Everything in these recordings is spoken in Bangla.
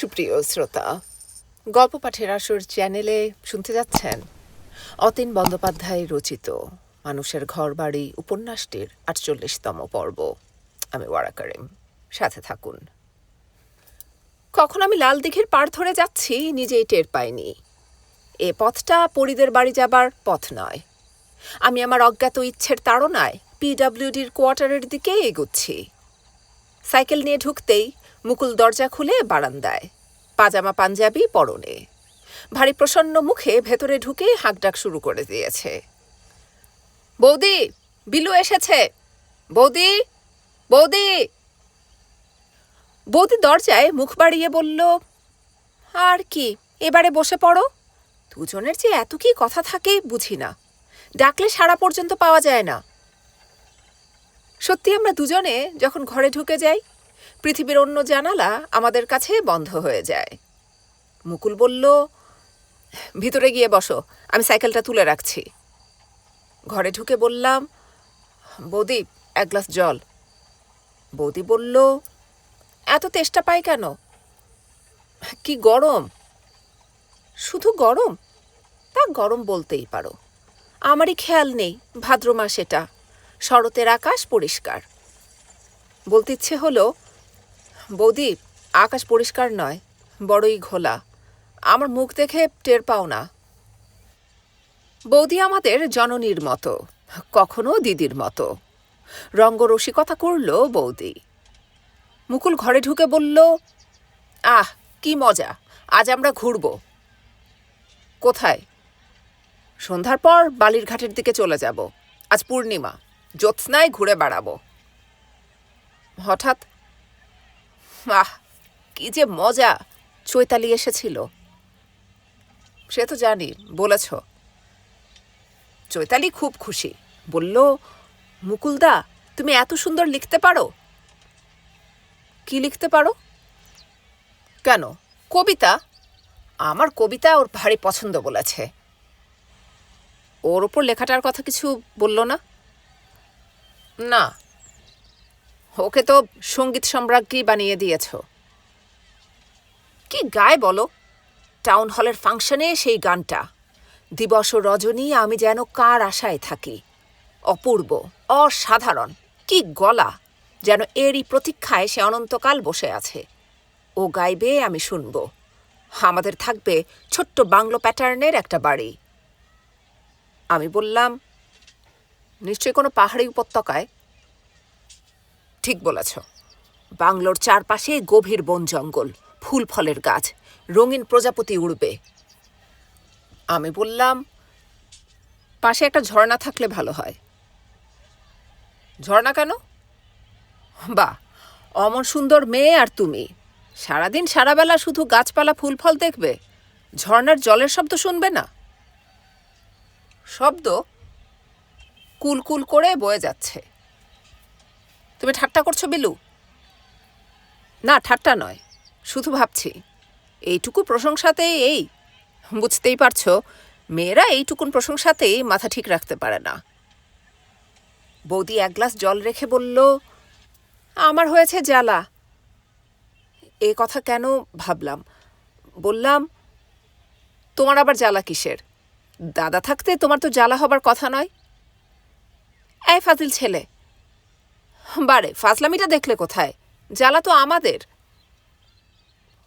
সুপ্রিয় শ্রোতা, গল্প পাঠের আসর চ্যানেলে শুনতে যাচ্ছেন অতীন বন্দ্যোপাধ্যায় রচিত মানুষের ঘর বাড়ি উপন্যাসটির আটচল্লিশতম পর্ব। আমি ওয়ারা করিম, সাথে থাকুন। কখন আমি লাল দিঘির পাড় ধরে যাচ্ছি নিজেই টের পাইনি। এ পথটা পরিদের বাড়ি যাবার পথ নয়। আমি আমার অজ্ঞাত ইচ্ছের তাড়নায় পিডাব্লিউডির কোয়ার্টারের দিকে এগুচ্ছি। সাইকেল নিয়ে ঢুকতেই মুকুল দরজা খুলে বারান্দায়। পাজামা পাঞ্জাবি পরনে। ভারী প্রসন্ন মুখে ভেতরে ঢুকে হাঁকডাক শুরু করে দিয়েছে। বৌদি, বিলু এসেছে। বৌদি বৌদি। বৌদি দরজায় মুখ বাড়িয়ে বলল, আর কি, এবারে বসে পড়ো। দুজনের যে এত কি কথা থাকে বুঝি না। ডাকলে সারা পর্যন্ত পাওয়া যায় না। সত্যি আমরা দুজনে যখন ঘরে ঢুকে যাই পৃথিবীর অন্য জানালা আমাদের কাছে বন্ধ হয়ে যায়। মুকুল বলল, ভিতরে গিয়ে বসো, আমি সাইকেলটা তুলে রাখছি। ঘরে ঢুকে বললাম, বৌদি, এক গ্লাস জল। বৌদি বলল, এত তেষ্টা পাই কেন? কি গরম? শুধু গরম? তা গরম বলতেই পারো। আমারই খেয়াল নেই ভাদ্র মাস এটা। শরতের আকাশ পরিষ্কার। বলতে ইচ্ছে হলো বৌদি, আকাশ পরিষ্কার নয়, বড়ই ঘোলা। আমার মুখ দেখে টের পাও না। বৌদি আমাদের জননীর মতো, কখনো দিদির মতো। রঙ্গরসিকতা করল বৌদি। মুকুল ঘরে ঢুকে বলল, আহ, কি মজা, আজ আমরা ঘুরব। কোথায়? সন্ধ্যার পর বালির ঘাটের দিকে চলে যাব। আজ পূর্ণিমা, জ্যোৎস্নায় ঘুরে বেড়াবো। হঠাৎ আহ, কি যে মজা। চৈতালি এসেছিল। সে তো জানি, বলেছ। চৈতালি খুব খুশি। বলল, মুকুলদা, তুমি এত সুন্দর লিখতে পারো? কি লিখতে পারো? কেন? কবিতা। আমার কবিতা ওর ভারী পছন্দ বলেছে। ওর ওপর লেখাটার কথা কিছু বলল না? না ওকে তো সংগীত সম্রাজ্ঞী বানিয়ে দিয়েছ। কি গায় বলো? টাউন হলের ফাংশনে সেই গানটা। দিবস রজনী আমি যেন কার আশায় থাকি। অপূর্ব, অসাধারণ, কি গলা! যেন এরই প্রতীক্ষায় সে অনন্তকাল বসে আছে। ও গাইবে আমি শুনব। আমাদের থাকবে ছোট্ট বাংলো প্যাটার্নের একটা বাড়ি। আমি বললাম, নিশ্চয়ই কোনো পাহাড়ি উপত্যকায়? ঠিক বলেছ। বাংলোর চারপাশে গভীর বন জঙ্গল, ফুল ফলের গাছ, রঙিন প্রজাপতি উড়বে। আমি বললাম, পাশে একটা ঝর্ণা থাকলে ভালো হয়। ঝর্ণা কেন? বা অমন সুন্দর মেয়ে আর তুমি। সারাদিন সারাবেলা শুধু গাছপালা, ফুল ফল দেখবে? ঝর্ণার জলের শব্দ শুনবে না? শব্দ কুলকুল করে বয়ে যাচ্ছে। তুমি ঠাট্টা করছ, বিলু? না, ঠাট্টা নয়। শুধু ভাবছি, এইটুকু প্রশংসাতেই এই, বুঝতেই পারছ, মেয়েরা এইটুকুন প্রশংসাতেই মাথা ঠিক রাখতে পারে না। বৌদি এক গ্লাস জল রেখে বলল, আমার হয়েছে জ্বালা। এ কথা কেন ভাবলাম? বললাম, তোমার আবার জ্বালা কিসের? দাদা থাকতে তোমার তো জ্বালা হবার কথা নয়? এই ফাজিল ছেলে বারে, ফাজলামিটা দেখলে কোথায়? জ্বালা তো আমাদের।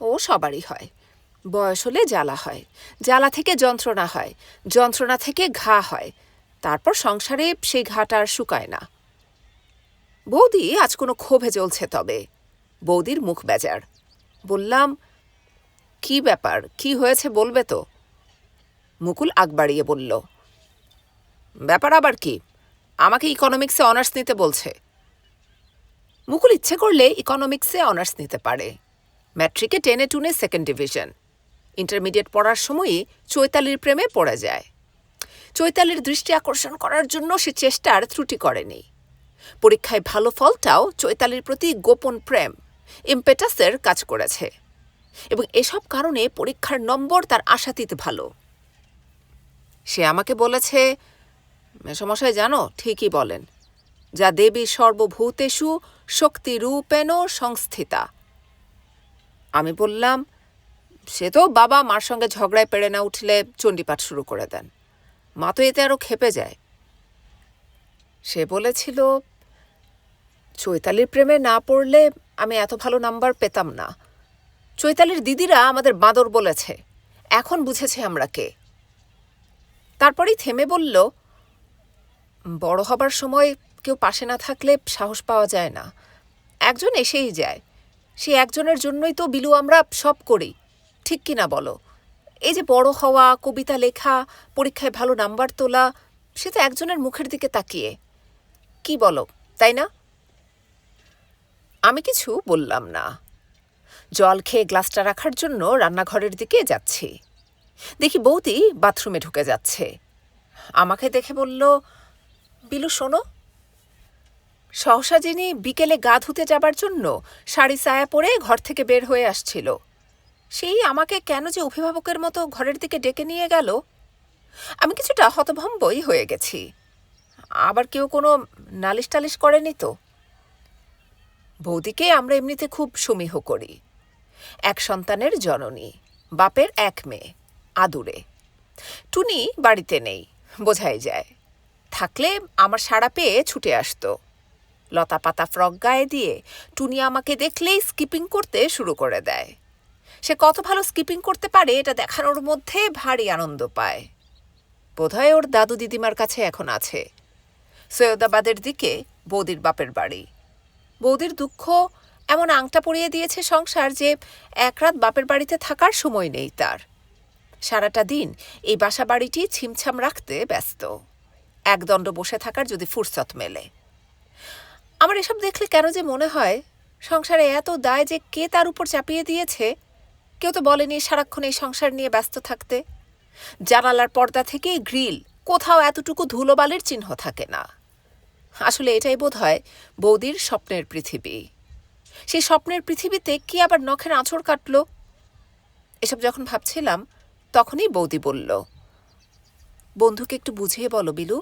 ও সবারই হয়। বয়স হলে জ্বালা হয়। জ্বালা থেকে যন্ত্রণা হয়। যন্ত্রণা থেকে ঘা হয়। তারপর সংসারে সেই ঘাটা আর শুকায় না। বৌদি আজ কোনো ক্ষোভে জ্বলছে তবে। বৌদির মুখ বেজার। বললাম, কি ব্যাপার? কি হয়েছে বলবে তো? মুকুল আগ বাড়িয়ে বলল, ব্যাপার আবার কি? আমাকে ইকোনমিক্সে অনার্স নিতে বলছে। মুকুল ইচ্ছে করলে ইকোনমিক্সে অনার্স নিতে পারে। ম্যাট্রিকে টেনে টুনে সেকেন্ড ডিভিশন ইন্টারমিডিয়েট পড়ার সময়ই চৈতালির প্রেমে পড়ে যায়। চৈতালির দৃষ্টি আকর্ষণ করার জন্য সে চেষ্টার ত্রুটি করেনি। পরীক্ষায় ভালো ফলটাও চৈতালির প্রতি গোপন প্রেম ইম্পেটাসের কাজ করেছে। এবং এসব কারণে পরীক্ষার নম্বর তার আশাতীত ভালো। সে আমাকে বলেছে, মেসমশাই, জানো? ঠিকই বলেন। যা দেবী সর্বভূতেষু শক্তিরূপেণ সংস্থিতা। আমি বললাম, সে তো বাবা মার সঙ্গে ঝগড়ায় পেরে না উঠলে চণ্ডীপাঠ শুরু করে দেন। মা তো এতে আরও খেপে যায়। সে বলেছিল, চৈতালির প্রেমে না পড়লে আমি এত ভালো নাম্বার পেতাম না। চৈতালির দিদিরা আমাদের বাঁদর বলেছে, এখন বুঝেছে আমরা কে। তারপরেই থেমে বলল, বড় হবার সময় কেউ পাশে না থাকলে সাহস পাওয়া যায় না। একজন এসেই যায়। সেই একজনের জন্যই তো বিলু আমরা সব করি। ঠিক কি না বলো? এই যে বড় হওয়া, কবিতা লেখা, পরীক্ষায় ভালো নাম্বার তোলা, সে তো একজনের মুখের দিকে তাকিয়ে। কি বলো, তাই না? আমি কিছু বললাম না। জল খেয়ে গ্লাসটা রাখার জন্য রান্নাঘরের দিকে যাচ্ছি। দেখি বৌদি বাথরুমে ঢুকে যাচ্ছে। আমাকে দেখে বলল, বিলু, শোনো সহসা যিনি বিকেলে গা ধুতে যাবার জন্য শাড়ি সায়া পরে ঘর থেকে বের হয়ে আসছিল। সেই আমাকে কেন যে অভিভাবকের মতো ঘরের দিকে ডেকে নিয়ে গেল? আমি কিছুটা হতভম্বই হয়ে গেছি। আবার কেউ কোনো নালিশ টালিশ করেনি তো? বৌদিকে আমরা এমনিতে খুব সমীহ করি। এক সন্তানের জননী, বাপের এক মেয়ে, আদুরে। টুনি বাড়িতে নেই, বোঝাই যায়। থাকলে আমার সাড়া পেয়ে ছুটে আসতো। লতা পাতা ফ্রক গায়ে দিয়ে টুনি আমাকে দেখলেই স্কিপিং করতে শুরু করে দেয়। সে কত ভালো স্কিপিং করতে পারে এটা দেখানোর মধ্যে ভারী আনন্দ পায়। বোধহয় ওর দাদু দিদিমার কাছে এখন আছে। সৈয়দাবাদের দিকে বৌদির বাপের বাড়ি। বৌদির দুঃখ এমন আংটা পরিয়ে দিয়েছে সংসার যে এক রাত বাপের বাড়িতে থাকার সময় নেই তার। সারাটা দিন এই বাসা বাড়িটি ছিমছাম রাখতে ব্যস্ত। একদণ্ড বসে থাকার যদি ফুরসত মেলে। আমার এসব দেখলে কেন যে মনে হয়? সংসারে এত দায় যে কে তার উপর চাপিয়ে দিয়েছে? কেউ তো বলেনি সারাক্ষণ এই সংসার নিয়ে ব্যস্ত থাকতে। জানালার পর্দা থেকে গ্রিল, কোথাও এতটুকু ধুলোবালির চিহ্ন থাকে না। আসলে এটাই বোধ হয় বৌদির স্বপ্নের পৃথিবী। সেই স্বপ্নের পৃথিবীতে কি আবার নখের আঁচড় কাটল? এসব যখন ভাবছিলাম, তখনই বৌদি বলল, বন্ধুকে একটু বুঝিয়ে বলো, বিলু।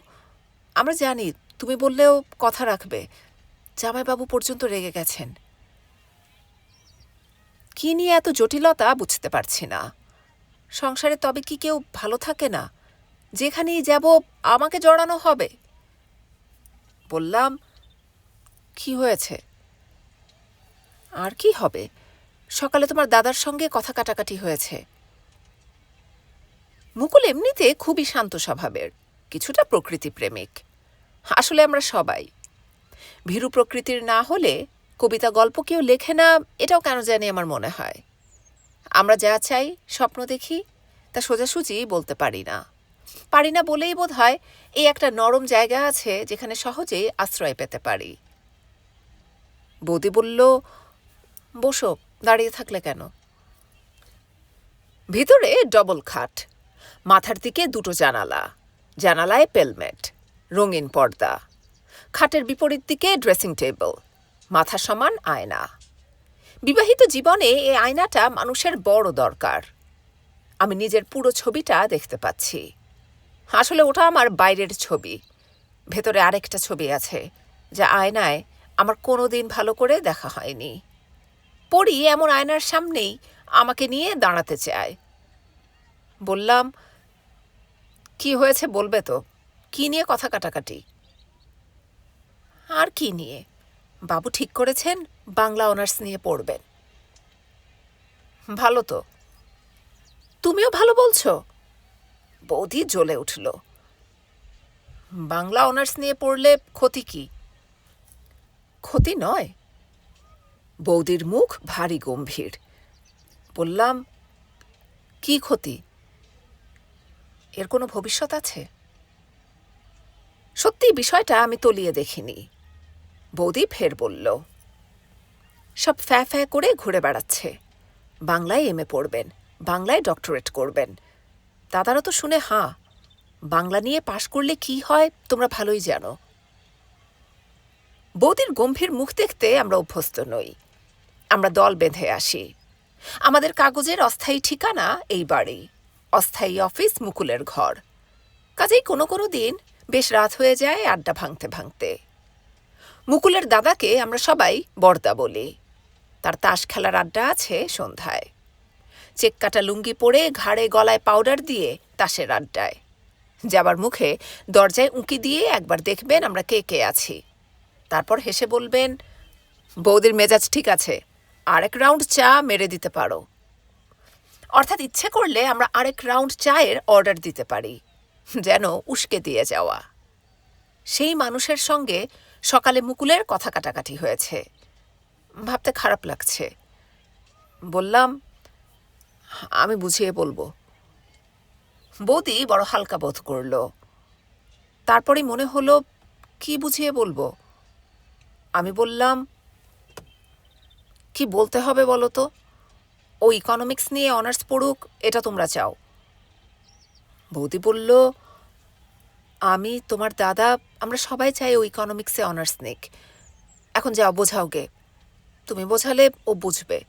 আমরা জানি তুমি বললেও কথা রাখবে। জামাইবাবু পর্যন্ত রেগে গেছেন। কি নিয়ে এত জটিলতা বুঝতে পারছি না। সংসারে তবে কি কেউ ভালো থাকে না? যেখানেই যাব আমাকে জড়ানো হবে। বললাম, কি হয়েছে? আর কি হবে? সকালে তোমার দাদার সঙ্গে কথা কাটাকাটি হয়েছে। মুকুল এমনিতে খুবই শান্ত স্বভাবের, কিছুটা প্রকৃতি প্রেমিক আসলে আমরা সবাই। ভীরু প্রকৃতির না হলে কবিতা গল্প কেউ লেখে না, এটাও কেন জানি আমার মনে হয়। আমরা যা চাই, স্বপ্ন দেখি, তা সোজাসুজি বলতে পারি না। পারি না বলেই বোধ হয় এই একটা নরম জায়গা আছে যেখানে সহজেই আশ্রয় পেতে পারি। বৌদি বলল, বসো, দাঁড়িয়ে থাকলে কেন? ভিতরে ডবল খাট, মাথার দিকে দুটো জানালা, জানালায় পেলমেট, রঙিন পর্দা। খাটের বিপরীত দিকে ড্রেসিং টেবিল, মাথা সমান আয়না। বিবাহিত জীবনে এই আয়নাটা মানুষের বড় দরকার। আমি নিজের পুরো ছবিটা দেখতে পাচ্ছি। আসলে ওটা আমার বাইরের ছবি। ভেতরে আরেকটা ছবি আছে, যা আয়নায় আমার কোনো দিন ভালো করে দেখা হয়নি। পড়ি এমন আয়নার সামনেই আমাকে নিয়ে দাঁড়াতে চায়। বললাম, কি হয়েছে বলবে তো? কী নিয়ে কথা কাটাকাটি? আর কি নিয়ে? বাবু ঠিক করেছেন, বাংলা অনার্স নিয়ে পড়বেন। ভালো তো। তুমিও ভালো বলছো? বৌদি জ্বলে উঠল। বাংলা অনার্স নিয়ে পড়লে ক্ষতি কি? ক্ষতি নয়। বৌদির মুখ ভারী গম্ভীর। বললাম, কি ক্ষতি? এর কোনো ভবিষ্যৎ আছে? সত্যি বিষয়টা আমি তলিয়ে দেখিনি। বৌদি ফের বলল, সব ফ্যা ফ্যা করে ঘুরে বেড়াচ্ছে। বাংলায় এমএ পড়বেন, বাংলায় ডক্টরেট করবেন। দাদারা তো শুনে হাঁ, বাংলা নিয়ে পাশ করলে কি হয় তোমরা ভালোই জানো। বৌদির গম্ভীর মুখ দেখতে আমরা অভ্যস্ত নই। আমরা দল বেঁধে আসি। আমাদের কাগজের অস্থায়ী ঠিকানা এই বাড়ি, অস্থায়ী অফিস মুকুলের ঘর। কাজেই কোনো কোনো দিন বেশ রাত হয়ে যায় আড্ডা ভাঙতে ভাঙতে। মুকুলের দাদাকে আমরা সবাই বর্দা বলি। তার তাস খেলার আড্ডা আছে সন্ধ্যায়। চেক কাটা লুঙ্গি পরে ঘাড়ে গলায় পাউডার দিয়ে তাসের আড্ডায়। যাবার মুখে দরজায় উঁকি দিয়ে একবার দেখবেন আমরা কে কে আছি। তারপর হেসে বলবেন, বৌদির মেজাজ ঠিক আছে, আরেক রাউন্ড চা মেরে দিতে পারো। অর্থাৎ ইচ্ছে করলে আমরা আরেক রাউন্ড চায়ের অর্ডার দিতে পারি, যেন উস্কে দিয়ে যাওয়া। সেই মানুষের সঙ্গে সকালে মুকুলের কথা কাটাকাটি হয়েছে। ভাবতে খারাপ লাগছে। বললাম, আমি বুঝিয়ে বলব। বৌদি বড় হালকা বোধ করল। তারপরেই মনে হলো, কি বুঝিয়ে বলব? আমি বললাম, কি বলতে হবে বলো তো? ও ইকোনমিক্স নিয়ে অনার্স পড়ুক, এটা তোমরা চাও। বৌদি বলল আমি, তোমার দাদা, আমরা সবাই চাই ও ইকোনমিক্সে অনার্স নিক। এখন যাও, বোঝাও গে তুমি বোঝালে ও বুঝবে।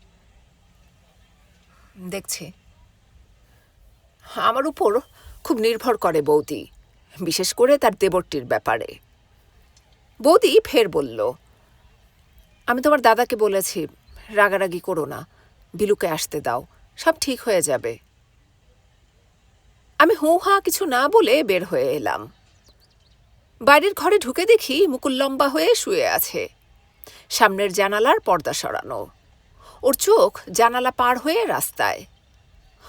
দেখছি। আমার উপর খুব নির্ভর করে বৌদি, বিশেষ করে তার দেবরটির ব্যাপারে। বৌদি ফের বলল, আমি তোমার দাদাকে বলেছি, রাগারাগি করো না, বিলুকে আসতে দাও, সব ঠিক হয়ে যাবে। আমি হু হা কিছু না বলে বের হয়ে এলাম। বাইরের ঘরে ঢুকে দেখি মুকুল লম্বা হয়ে শুয়ে আছে। সামনের জানালার পর্দা সরানো। ওর চোখ জানালা পার হয়ে রাস্তায়।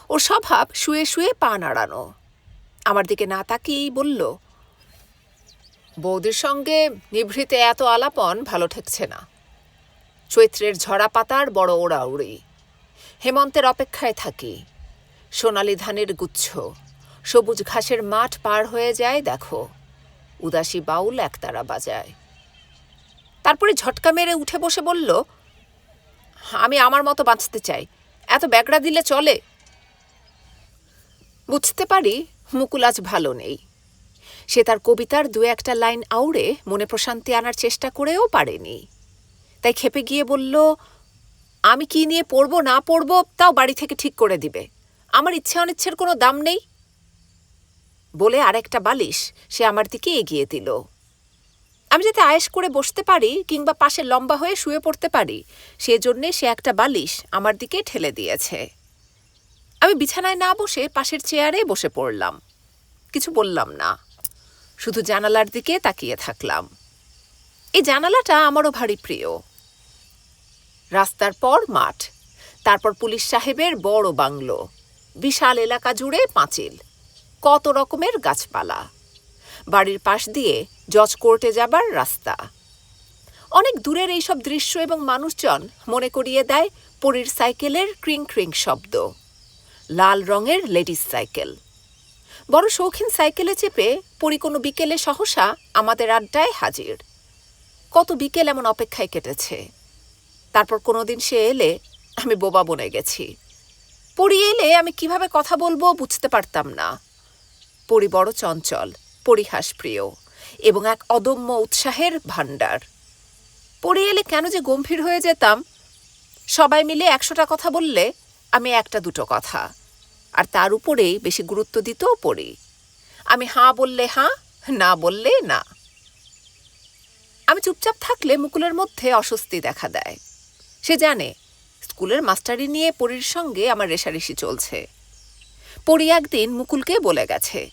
ওর স্বভাব শুয়ে শুয়ে পা নাড়ানো। আমার দিকে না তাকিয়েই বলল, বৌদির সঙ্গে নিভৃতে এত আলাপন ভালো ঠেকছে না। চৈত্রের ঝরা পাতার বড় ওড়াউড়ি। হেমন্তের অপেক্ষায় থাকি। সোনালি ধানের গুচ্ছ। সবুজ ঘাসের মাঠ পার হয়ে যায়, দেখো। উদাসী বাউল একতারা বাজায়। তারপরে ঝটকা মেরে উঠে বসে বলল, আমি আমার মতো বাঁচতে চাই, এত ব্যাগড়া দিলে চলে? বুঝতে পারি মুকুল আজ ভালো নেই। সে তার কবিতার দু একটা লাইন আউড়ে মনে প্রশান্তি আনার চেষ্টা করেও পারেনি। তাই খেপে গিয়ে বলল, আমি কি নিয়ে পড়ব না পড়ব, তাও বাড়ি থেকে ঠিক করে দিবে। আমার ইচ্ছে অনিচ্ছের কোনো দাম নেই। বলে আরেকটা বালিশ সে আমার দিকে এগিয়ে দিল। আমি যাতে আয়েস করে বসতে পারি কিংবা পাশে লম্বা হয়ে শুয়ে পড়তে পারি, সেজন্যে সে একটা বালিশ আমার দিকে ঠেলে দিয়েছে। আমি বিছানায় না বসে পাশের চেয়ারে বসে পড়লাম। কিছু বললাম না। শুধু জানালার দিকে তাকিয়ে থাকলাম। এই জানালাটা আমারও ভারী প্রিয়। রাস্তার পর মাঠ, তারপর পুলিশ সাহেবের বড় বাংলো, বিশাল এলাকা জুড়ে পাঁচিল। কত রকমের গাছপালা। বাড়ির পাশ দিয়ে জজ কোর্টে যাবার রাস্তা। অনেক দূরের এইসব দৃশ্য এবং মানুষজন মনে করিয়ে দেয় পরীর সাইকেলের ক্রিং ক্রিং শব্দ। লাল রঙের লেডিস সাইকেল। বড় শৌখিন সাইকেলে চেপে পরি কোনো বিকেলে সহসা আমাদের আড্ডায় হাজির। কত বিকেল এমন অপেক্ষায় কেটেছে। তারপর কোনোদিন সে এলে আমি বোবা বনে গেছি। পড়ি এলে আমি কীভাবে কথা বলব বুঝতে পারতাম না। পরি বড় চঞ্চল, পরিহাস প্রিয় এবং এক অদম্য উৎসাহের ভাণ্ডার। পড়ে এলে কেন যে গম্ভীর হয়ে যেতাম? সবাই মিলে একশোটা কথা বললে আমি একটা দুটো কথা, আর তার উপরেই বেশি গুরুত্ব দিতেও পড়ি। আমি হাঁ বললে হাঁ, না বললে না। আমি চুপচাপ থাকলে মুকুলের মধ্যে অস্বস্তি দেখা দেয়। সে জানে, স্কুলের মাস্টারি নিয়ে পরীর সঙ্গে আমার রেশারেশি চলছে। পরি একদিন মুকুলকে বলে গেছে।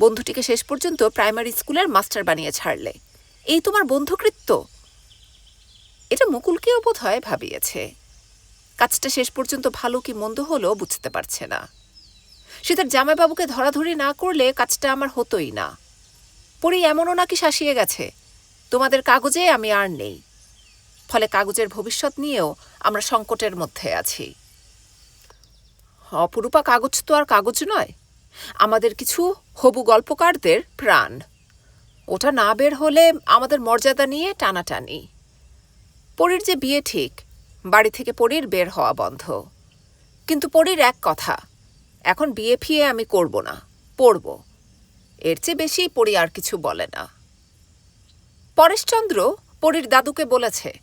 বন্ধুটিকে শেষ পর্যন্ত প্রাইমারি স্কুলের মাস্টার বানিয়ে ছাড়লে। এই তোমার বন্ধুকৃত্য? এটা মুকুলকেও বোধ হয় ভাবিয়েছে। কাজটা শেষ পর্যন্ত ভালো কি মন্দ হলো বুঝতে পারছে না। সে তার জামাইবাবুকে ধরাধরি না করলে কাজটা আমার হতোই না। পরি এমনও নাকি শাসিয়ে গেছে। তোমাদের কাগজে আমি আর নেই। ফলে কাগজের ভবিষ্যৎ নিয়েও আমরা সংকটের মধ্যে আছি। অপরূপা কাগজ তো আর কাগজ নয়। আমাদের কিছু হবু গল্পকারদের প্রাণ। ওটা না বের হলে আমাদের মর্যাদা নিয়ে টানাটানি। পরীর যে বিয়ে ঠিক, বাড়ি থেকে পরীর বের হওয়া বন্ধ। কিন্তু পরীর এক কথা, এখন বিয়ে ফিয়ে আমি করব না, পড়ব। এর চেয়ে বেশি পড়ি আর কিছু বলে না। পরেশচন্দ্র পরীর দাদুকে বলেছে,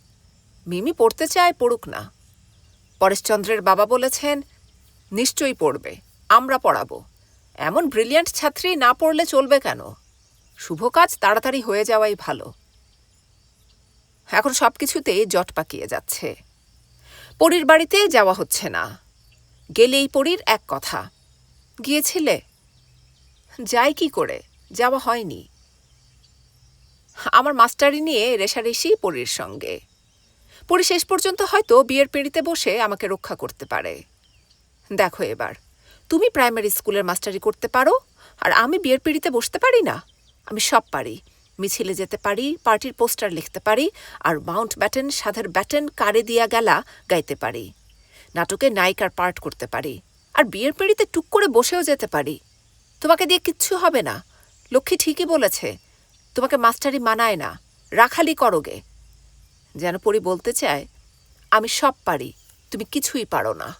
মিমি পড়তে চায় পড়ুক না। পরেশচন্দ্রের বাবা বলেছেন নিশ্চয়ই পড়বে, আমরা পড়াবো। এমন ব্রিলিয়ান্ট ছাত্রী না পড়লে চলবে কেন? শুভ কাজ তাড়াতাড়ি হয়ে যাওয়াই ভালো। এখন সব কিছুতেই জট পাকিয়ে যাচ্ছে। পরীর বাড়িতে যাওয়া হচ্ছে না। গেলেই পড়ির এক কথা, গিয়েছিলে? যাই কি করে, যাওয়া হয়নি। আমার মাস্টারি নিয়ে রেশারেশি পরীর সঙ্গে। পরি শেষ পর্যন্ত হয়তো বিয়ের পিঁড়িতে বসে আমাকে রক্ষা করতে পারে। দেখো এবার, তুমি প্রাইমারি স্কুলের মাস্টারি করতে পারো, আর আমি বিয়ের পিঁড়িতে বসতে পারি না। আমি সব পারি। মিছিলে যেতে পারি, পার্টির পোস্টার লিখতে পারি, আর মাউন্ট ব্যাটেন, সাধের ব্যাটেন, কারে দিয়া গেলা গাইতে পারি। নাটকে নায়িকার পার্ট করতে পারি, আর বিয়ের পিঁড়িতে টুক করে বসেও যেতে পারি। তোমাকে দিয়ে কিচ্ছু হবে না। লক্ষ্মী ঠিকই বলেছে, তোমাকে মাস্টারি মানায় না। রাখালি করোগে যেন পরি বলতে চায়, আমি সব পারি, তুমি কিছুই পারো না।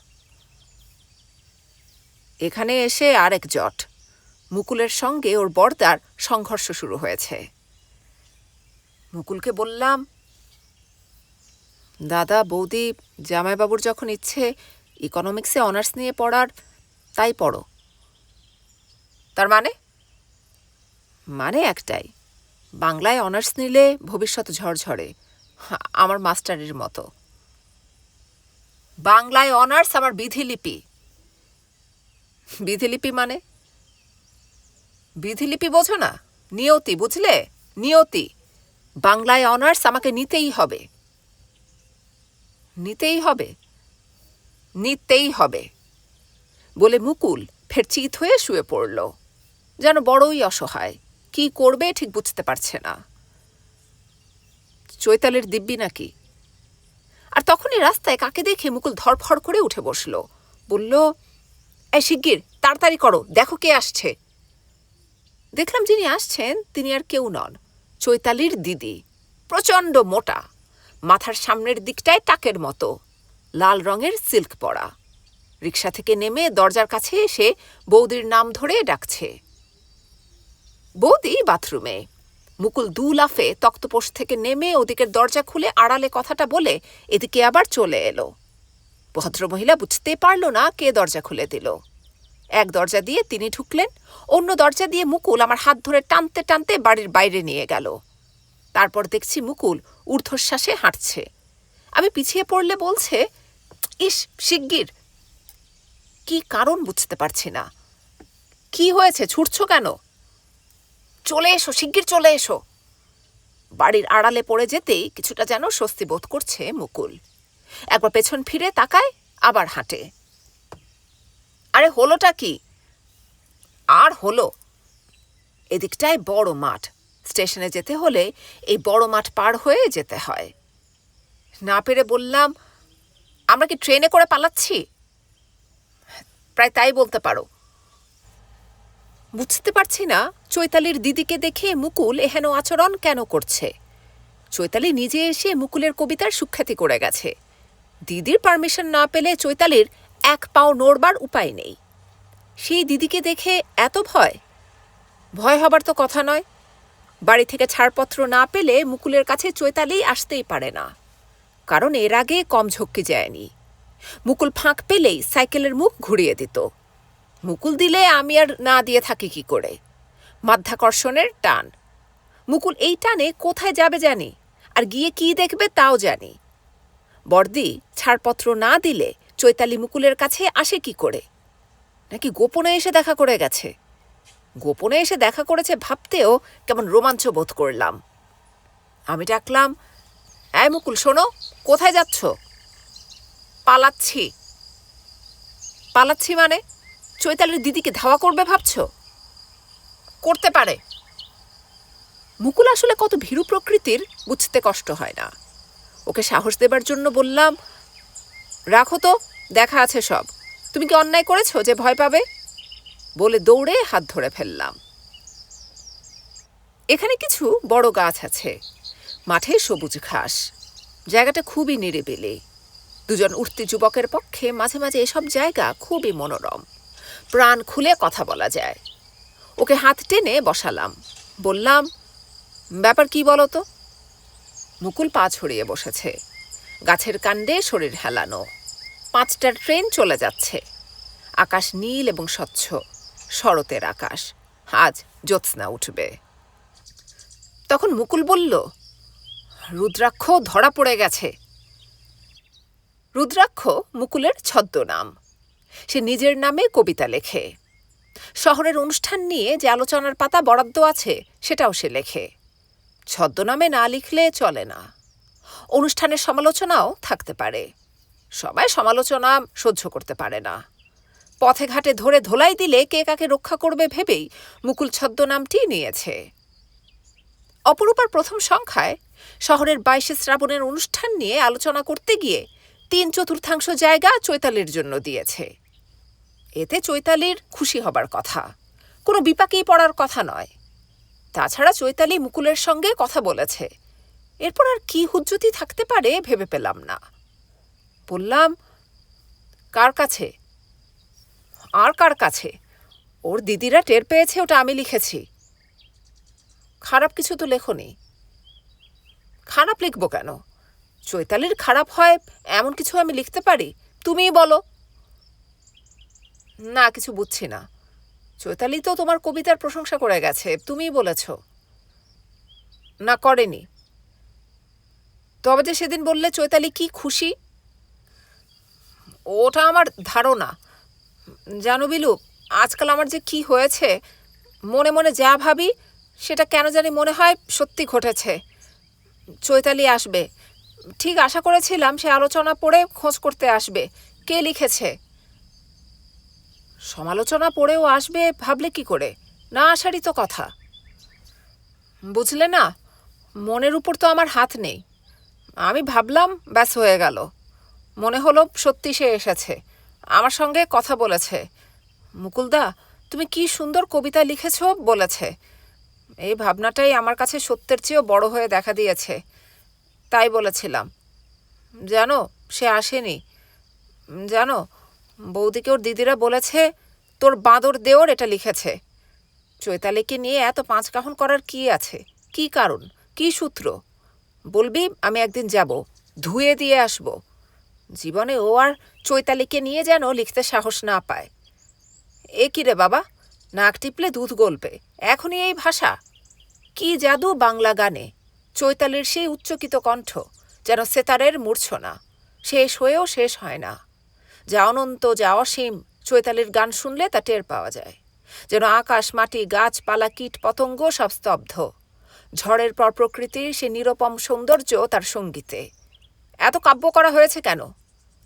এখানে এসে আরেক জট। মুকুলের সঙ্গে ওর বর্দার সংঘর্ষ শুরু হয়েছে। মুকুলকে বললাম, দাদা, বৌদি, জামাইবাবুর যখন ইচ্ছে ইকোনমিক্সে অনার্স নিয়ে পড়ার, তাই পড়ো। তার মানে? মানে একটাই, বাংলায় অনার্স নিলে ভবিষ্যৎ ঝরঝরে, আমার মাস্টারের মতো। বাংলায় অনার্স আমার বিধিলিপি? বিধিলিপি মানে? বিধিলিপি বোঝো না। নিয়তি, বুঝলে? নিয়তি। বাংলায় অনার্স আমাকে নিতেই হবে। নিতেই হবে। নিতেই হবে। বলে মুকুল ফের চিত হয়ে শুয়ে পড়ল। যেন বড়ই অসহায়। কি করবে ঠিক বুঝতে পারছে না। চৈতালের দিব্যি নাকি? আর তখনই রাস্তায় কাকে দেখে মুকুল ধরফড় করে উঠে বসল। বলল এই শিগগির, তাড়াতাড়ি করো, দেখো কে আসছে। দেখলাম যিনি আসছেন, তিনি আর কেউ নন, চৈতালির দিদি, প্রচণ্ড মোটা, মাথার সামনের দিকটায় টাকের মতো, লাল রঙের সিল্ক পরা। রিক্সা থেকে নেমে দরজার কাছে এসে বৌদির নাম ধরে ডাকছে। বৌদি বাথরুমে। মুকুল দু লাফে তক্তপোষ থেকে নেমে ওদিকের দরজা খুলে আড়ালে কথাটা বলে এদিকে আবার চলে এলো। ভদ্রমহিলা বুঝতে পারল না কে দরজা খুলে দিল। এক দরজা দিয়ে তিনি ঢুকলেন, অন্য দরজা দিয়ে মুকুল আমার হাত ধরে টানতে টানতে বাড়ির বাইরে নিয়ে গেল। তারপর দেখছি মুকুল ঊর্ধ্বশ্বাসে হাঁটছে। আমি পিছিয়ে পড়লে বলছে, ইস, শিগগির। কি কারণ বুঝতে পারছি না। কি হয়েছে, ছুটছ কেন? চলে এসো, শিগগির চলে এসো। বাড়ির আড়ালে পড়ে যেতেই কিছুটা যেন স্বস্তি বোধ করছে মুকুল। একবার পেছন ফিরে তাকায়, আবার হাঁটে। আরে হলোটা কি? আর হলো? এদিকটায় বড় মাঠ। স্টেশনে যেতে হলে এই বড় মাঠ পার হয়ে যেতে হয়। না পেরে বললাম, আমরা কি ট্রেনে করে পালাচ্ছি? প্রায় তাই বলতে পারো। বুঝতে পারছি না চৈতালির দিদিকে দেখে মুকুল এহেন আচরণ কেন করছে। চৈতালি নিজে এসে মুকুলের কবিতার সুখ্যাতি করে গেছে। দিদির পারমিশন না পেলে চৈতালির এক পাও নড়বার উপায় নেই। সেই দিদিকে দেখে এত ভয়? ভয় হবার তো কথা নয়। বাড়ি থেকে ছাড়পত্র না পেলে মুকুলের কাছে চৈতালেই আসতেই পারে না। কারণ এর আগে কম ঝক্কি যায়নি। মুকুল ফাঁক পেলেই সাইকেলের মুখ ঘুরিয়ে দিত। মুকুল দিলে আমি আর না দিয়ে থাকি কি করে? মাধ্যাকর্ষণের টান। মুকুল এই টানে কোথায় যাবে জানি? আর গিয়ে কি দেখবে তাও জানি। বর্দি ছাড়পত্র না দিলে চৈতালি মুকুলের কাছে আসে কি করে? নাকি গোপনে এসে দেখা করে গেছে? গোপনে এসে দেখা করেছে ভাবতেও কেমন রোমাঞ্চ বোধ করলাম। আমি ডাকলাম, এই মুকুল, শোনো, কোথায় যাচ্ছ? পালাচ্ছি। পালাচ্ছি মানে? চৈতালির দিদিকে ধাওয়া করবে ভাবছ? করতে পারে। মুকুল আসলে কত ভীরু প্রকৃতির বুঝতে কষ্ট হয় না। ওকে সাহস দেবার জন্য বললাম রাখো তো, দেখা আছে সব। তুমি কি অন্যায় করেছ যে ভয় পাবে? বলে দৌড়ে হাত ধরে ফেললাম। এখানে কিছু বড় গাছ আছে, মাঠে সবুজ ঘাস। জায়গাটা খুবই নিরিবিলি। দুজন উঠতি যুবকের পক্ষে মাঝে মাঝে এসব জায়গা খুবই মনোরম। প্রাণ খুলে কথা বলা যায়। ওকে হাত টেনে বসালাম। বললাম, ব্যাপার কি বলো তো? মুকুল পা ছড়িয়ে বসেছে। গাছের কাণ্ডে শরীর হেলানো। পাঁচটার ট্রেন চলে যাচ্ছে। আকাশ নীল এবং স্বচ্ছ, শরতের আকাশ। আজ জ্যোৎস্না উঠবে। তখন মুকুল বলল, রুদ্রাক্ষ ধরা পড়ে গেছে। রুদ্রাক্ষ মুকুলের ছদ্মনাম। সে নিজের নামে কবিতা লেখে। শহরের অনুষ্ঠান নিয়ে যে আলোচনার পাতা বরাদ্দ আছে, সেটাও সে লেখে। ছদ্মনামে না লিখলে চলে না। অনুষ্ঠানের সমালোচনাও থাকতে পারে। সবাই সমালোচনা সহ্য করতে পারে না। পথে ঘাটে ধরে ধোলাই দিলে কে কাকে রক্ষা করবে ভেবেই মুকুল ছদ্মনামটি নিয়েছে। অপরূপার প্রথম সংখ্যায় শহরের বাইশে শ্রাবণের অনুষ্ঠান নিয়ে আলোচনা করতে গিয়ে তিন চতুর্থাংশ জায়গা চৈতালির জন্য দিয়েছে। এতে চৈতালির খুশি হবার কথা, কোনো বিপাকেই পড়ার কথা নয়। তাছাড়া চৈতালি মুকুলের সঙ্গে কথা বলেছে। এরপর আর কি হুজ্জতি থাকতে পারে ভেবে পেলাম না। বললাম, কার কাছে? আর কার কাছে? ওর দিদিরা টের পেয়েছে, ওটা আমি লিখেছি। খারাপ কিছু তো লেখনি। খারাপ লিখব কেন? চৈতালির খারাপ হয়, এমন কিছু আমি লিখতে পারি? তুমিই বলো। না, কিছু বুঝছি না। চৈতালি তো তোমার কবিতার প্রশংসা করে গেছে, তুমিই বলেছ। না, করেনি। তবে যে সেদিন বললে চৈতালি কি খুশি? ওটা আমার ধারণা। জানো বিলু, আজকাল আমার যে কি হয়েছে, মনে মনে যা ভাবি, সেটা কেন জানি মনে হয় সত্যি ঘটেছে। চৈতালি আসবে। ঠিক আশা করেছিলাম সে আলোচনা পড়ে খোঁজ করতে আসবে। কে লিখেছে? সমালোচনা পড়েও আসবে, ভাবলে কি করে? না আসারই তো কথা। বুঝলে না, মনের উপর তো আমার হাত নেই। আমি ভাবলাম, ব্যাস হয়ে গেল। মনে হলো সত্যি সে এসেছে। আমার সঙ্গে কথা বলেছে। মুকুলদা, তুমি কি সুন্দর কবিতা লিখেছ? বলেছে। এই ভাবনাটাই আমার কাছে সত্যের চেয়েও বড় হয়ে দেখা দিয়েছে। তাই বলেছিলাম। জানো, সে আসেনি। জানো, বৌদিকে ওর দিদিরা বলেছে, তোর বাঁদর দেওর এটা লিখেছে। চৈতালিকে নিয়ে এত পাঁচ কাহন করার কি আছে? কি কারণ? কি সূত্র? বলবি, আমি একদিন যাব। ধুয়ে দিয়ে আসব। জীবনে ও আর চৈতালিকে নিয়ে যেন লিখতে সাহস না পায়। এ কি রে বাবা? নাক টিপলে দুধ গল্পে এখনই এই ভাষা? কি জাদু বাংলা গানে? চৈতালির সেই উচ্চকিত কণ্ঠ যেন সেতারের মূর্ছনা। শেষ হয়েও শেষ হয় না। যা অনন্ত, যা অসীম, চৈতালির গান শুনলে তা টের পাওয়া যায়। যেন আকাশ, মাটি, গাছপালা, কীট, পতঙ্গ সব স্তব্ধ। ঝড়ের পর প্রকৃতির সে নিরপম সৌন্দর্য তার সঙ্গীতে। এত কাব্য করা হয়েছে কেন?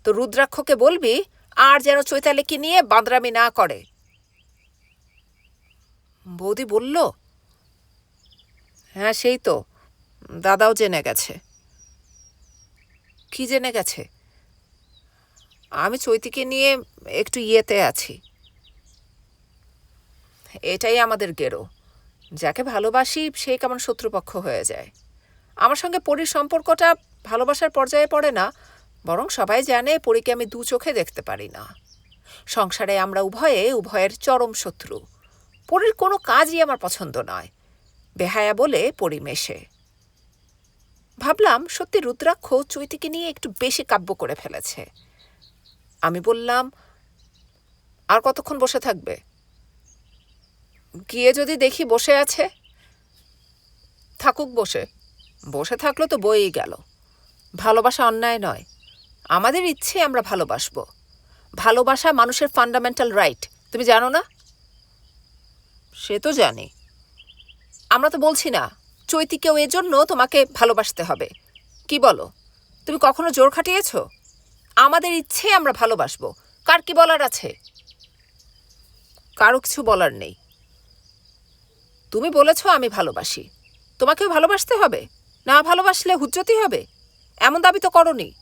তো রুদ্রাক্ষকে বলবি, আর যেন চৈতালিকে নিয়ে বাঁদরামি না করে। বৌদি বলল হ্যাঁ সেই তো, দাদাও জেনে গেছে। কি জেনে গেছে? আমি চৈতিকে নিয়ে একটু ইয়েতে আছি। এটাই আমাদের গেরো। যাকে ভালোবাসি, সে কেমন শত্রুপক্ষ হয়ে যায়। আমার সঙ্গে পরীর সম্পর্কটা ভালোবাসার পর্যায়ে পড়ে না, বরং সবাই জানে পরীকে আমি দু চোখে দেখতে পারি না। সংসারে আমরা উভয়ে উভয়ের চরম শত্রু। পরীর কোনো কাজই আমার পছন্দ নয়। বেহায়া বলে পরি মেশে। ভাবলাম সত্যি রুদ্রাক্ষ চৈতিকে নিয়ে একটু বেশি কাব্য করে ফেলেছে। আমি বললাম, আর কতক্ষণ বসে থাকবে? গিয়ে যদি দেখি বসে আছে। থাকুক বসে। বসে থাকল তো বইই গেল। ভালোবাসা অন্যায় নয়, আমাদের ইচ্ছে আমরা ভালোবাসব। ভালোবাসা মানুষের ফান্ডামেন্টাল রাইট তুমি জানো না? সে তো জানি। আমরা তো বলছি না চৈতিকেও এজন্য তোমাকে ভালোবাসতে হবে। কি বলো, তুমি কখনো জোর খাটিয়েছ? আমাদের ইচ্ছে আমরা ভালোবাসবো, কার কি বলার আছে? কারও কিছু বলার নেই। তুমি বলেছ আমি ভালোবাসি, তোমাকেও ভালোবাসতে হবে? না ভালোবাসলে হুজ্জতি হবে? এমন দাবি তো করনি।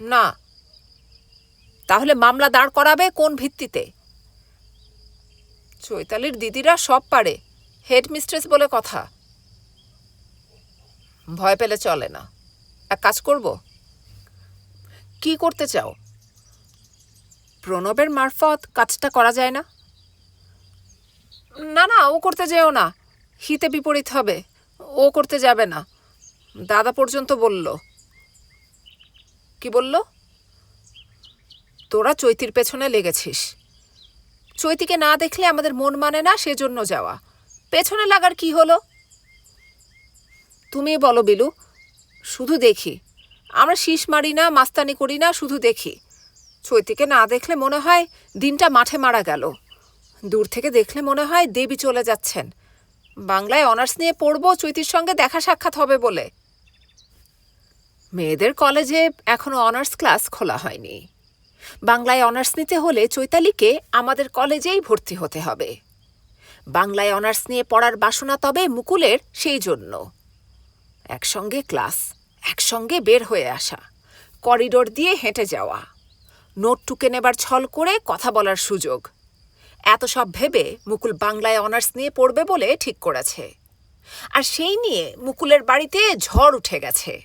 না। তাহলে মামলা দাঁড় করাবে কোন ভিত্তিতে? চৈতালির দিদিরা সব পারে হেড মিস্ট্রেস বলে কথা। ভয় পেলে চলে না। এক কাজ করব? কি করতে চাও? প্রণবের মারফত কাজটা করা যায় না? না না, ও করতে যেও না। হিতে বিপরীত হবে। ও করতে যাবে না। দাদা পর্যন্ত বলল। কি বলল? তোরা চৈতির পেছনে লেগেছিস। চৈতিকে না দেখলে আমাদের মন মানে না সেজন্য যাওয়া। পেছনে লাগার কি হলো? তুমি বলো বিলু, শুধু দেখি। আমরা শীষ মারি না, মাস্তানি করি না, শুধু দেখি। চৈতিকে না দেখলে মনে হয় দিনটা মাঠে মারা গেল। দূর থেকে দেখলে মনে হয় দেবী চলে যাচ্ছেন। বাংলায় অনার্স নিয়ে পড়ব, চৈতির সঙ্গে দেখা সাক্ষাৎ হবে বলে। মেয়েদের কলেজে এখনও অনার্স ক্লাস খোলা হয়নি। বাংলায় অনার্স নিতে হলে চৈতালিকে আমাদের কলেজেই ভর্তি হতে হবে। বাংলায় অনার্স নিয়ে পড়ার বাসনা তবে মুকুলের সেই জন্য। একসঙ্গে ক্লাস, একসঙ্গে বের হয়ে আসা, করিডোর দিয়ে হেঁটে যাওয়া নোট টুকে নেবার ছল করে কথা বলার সুযোগ এত সব ভেবে মুকুল বাংলায় অনার্স নিয়ে পড়বে বলে ঠিক করেছে। আর সেই নিয়ে মুকুলের বাড়িতে ঝড় উঠে গেছে।